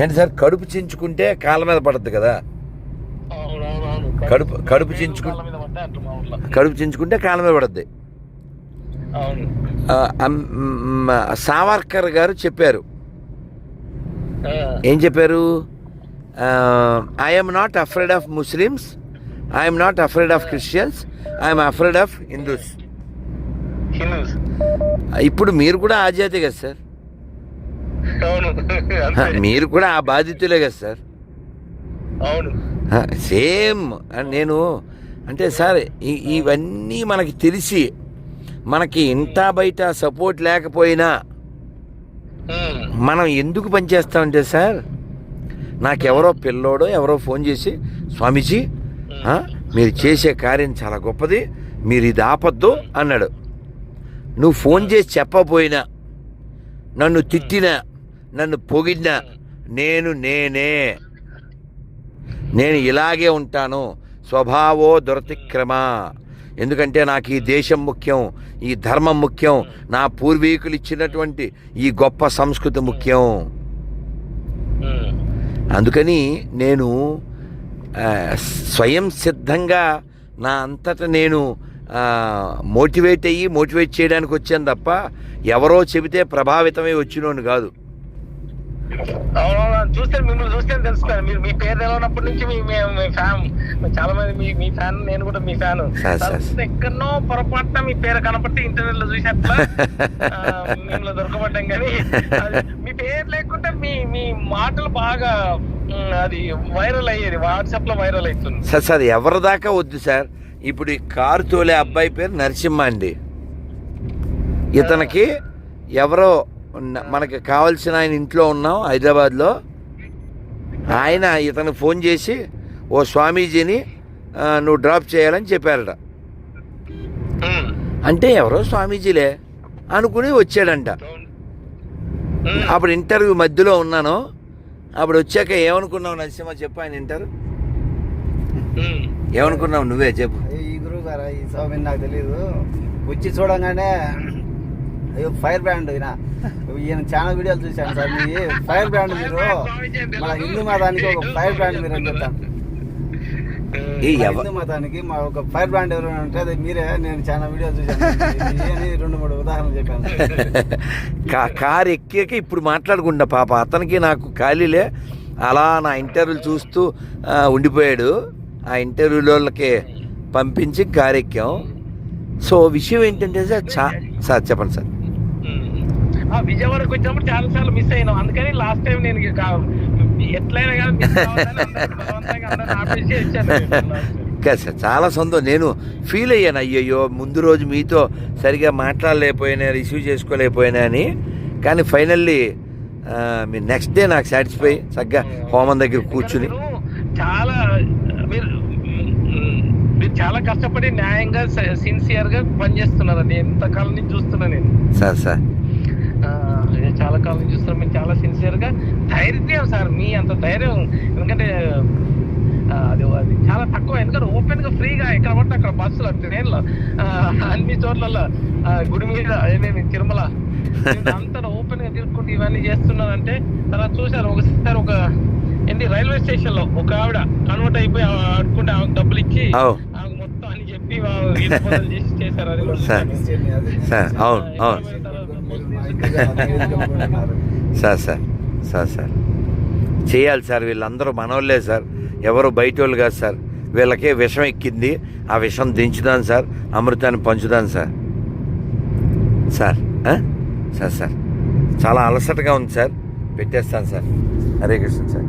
ఏంటి సార్ కడుపు చించుకుంటే కాళ్ళ మీద పడుతుంది కదా? కడుపు కడుపు చించుకు కడుపు చించుకుంటే కాళ్ళ మీద పడుద్ది. సావర్కర్ గారు చెప్పారు. ఏం చెప్పారు? I'm not afraid of Muslims I'm not afraid of Christians I'm afraid of Hindus ఇప్పుడు మీరు కూడా ఆ జాతి కదా సార్? అవును. మీరు కూడా ఆ బాధితులే కదా సార్. అవును. సేమ్. నేను అంటే సార్ ఇవన్నీ మనకి తెలిసి మనకి ఇంటా బయట సపోర్ట్ లేకపోయినా మనం ఎందుకు పనిచేస్తామంటే సార్ నాకెవరో పిల్లోడో ఎవరో ఫోన్ చేసి స్వామీజీ మీరు చేసే కార్యం చాలా గొప్పది మీరు ఇది ఆపద్దు అన్నాడు. నువ్వు ఫోన్ చేసి చెప్పపోయినా నన్ను తిట్టినా నన్ను పొగిడినా నేను నేనే. నేను ఇలాగే ఉంటాను. స్వభావో దురతిక్రమ. ఎందుకంటే నాకు ఈ దేశం ముఖ్యం ఈ ధర్మం ముఖ్యం నా పూర్వీకులు ఇచ్చినటువంటి ఈ గొప్ప సంస్కృతి ముఖ్యం. అందుకని నేను స్వయం సిద్ధంగా నా అంతటా నేను మోటివేట్ అయ్యి మోటివేట్ చేయడానికి వచ్చాను తప్ప ఎవరో చెబితే ప్రభావితమై వచ్చినోని కాదు. అవునవును చూస్తే మిమ్మల్ని చూస్తే తెలుసుకోవాలి మీరు మీ పేరు తెలవనప్పటి నుంచి మీ ఫ్యాన్. చాలా మంది మీ మీ ఫ్యాన్ నేను కూడా మీ ఫ్యాన్. ఎక్కడనో పొరపాటున మీ పేరు కనపట్టి ఇంటర్నెట్లో చూసేట్లా మిమ్మల్ని దొరకబడ్డాం కానీ మీ పేరు లేకుంటే మీ మీ మాటలు బాగా అది వైరల్ అయ్యేది. వాట్సాప్లో వైరల్ అవుతుంది. సార్ సార్ ఎవరి దాకా వద్దు సార్. ఇప్పుడు ఈ కారు తోలే అబ్బాయి పేరు నరసింహ అండి. ఇతనికి ఎవరో మనకి కావాల్సిన ఆయన ఇంట్లో ఉన్నాం హైదరాబాద్లో. ఆయన ఇతను ఫోన్ చేసి ఓ స్వామీజీని నువ్వు డ్రాప్ చేయాలని చెప్పారట. అంటే ఎవరో స్వామీజీలే అనుకుని వచ్చాడంట. అప్పుడు ఇంటర్వ్యూ మధ్యలో ఉన్నాను. అప్పుడు వచ్చాక ఏమనుకున్నావు నరసింహ? చెప్పు ఆయన ఇంటర్వ్యూ ఉమ్. ఏమనుకున్నావు నువ్వే? చెప్పు. ఈ గురువు గారు ఈ స్వామిని నాకు తెలియదు వచ్చి చూడంగానే అయ్యో ఫైర్ బ్రాండ్ ఈయన ఈయన చాలా వీడియోలు చూశాను సార్. మీ ఫైర్ బ్రాండ్ మీరు. మన హిందూ మతానికి ఒక ఫైర్ బ్రాండ్ మీరు అని చెప్తాను. హిందూ మతానికి మా ఒక ఫైర్ బ్రాండ్ ఎవరైనా ఉంటే అది మీరే. నేను చాలా వీడియోలు చూశాను. రెండు మూడు ఉదాహరణలు చెప్పాను. కారు ఎక్కాక ఇప్పుడు మాట్లాడుకుంటా పాప. అతనికి నాకు ఖాళీలే అలా నా ఇంటర్వ్యూలు చూస్తూ ఉండిపోయాడు. ఆ ఇంటర్వ్యూలకి పంపించి కారు ఎక్కాం. సో విషయం ఏంటంటే సార్ చా సార్ చెప్పండి సార్. విజయవాడకు వచ్చినప్పుడు చాలా సార్లు మిస్ అయినాం. అందుకని లాస్ట్ టైం నేను ఎట్లయినా కానీ సార్ చాలా సంతోషం. నేను ఫీల్ అయ్యాను. అయ్యయ్యో ముందు రోజు మీతో సరిగా మాట్లాడలేకపోయినా రిసీవ్ చేసుకోలేకపోయినా అని. కానీ ఫైనల్లీ మీ నెక్స్ట్ డే నాకు సాటిస్ఫై చక్కగా హోమం దగ్గర కూర్చుని. చాలా మీరు మీరు చాలా కష్టపడి న్యాయంగా సిన్సియర్గా పనిచేస్తున్నారండి. ఎంత కాలం నుంచి చూస్తున్నా నేను. Sir sir. చాలా కాలం చూస్తున్నా. మీరు చాలా సిన్సియర్గా ధైర్యం సార్ మీ అంత ధైర్యం. ఎందుకంటే అది అది చాలా తక్కువ. ఎందుకంటే ఓపెన్గా ఫ్రీగా ఎక్కడ పడితే అక్కడ బస్సులో ట్రైన్లో అన్ని చోట్లలో గుడి మీద ఏమేమి తిరుమల. అంతా ఓపెన్గా తిరుగుకుంటూ ఇవన్నీ చేస్తున్నారంటే తర్వాత చూశారు ఒకసారి ఒక ఏంటి రైల్వే స్టేషన్లో ఒక ఆవిడ కన్వర్ట్ అయిపోయి ఆడుకుంటే ఆమెకు డబ్బులు ఇచ్చి మొత్తం అని చెప్పి చేశారు. అది అవును అవును. Sir sir sir sir. చేయాలి సార్ వీళ్ళందరూ మనోళ్ళే సార్. ఎవరు బయట వాళ్ళు కాదు సార్. వీళ్ళకే విషం ఎక్కింది. ఆ విషం దించుదాం సార్. అమృతాన్ని పంచుదాం సార్. Sir sir sir. చాలా అలసటగా ఉంది సార్. పెట్టేస్తాను సార్. హరే కృష్ణ సార్.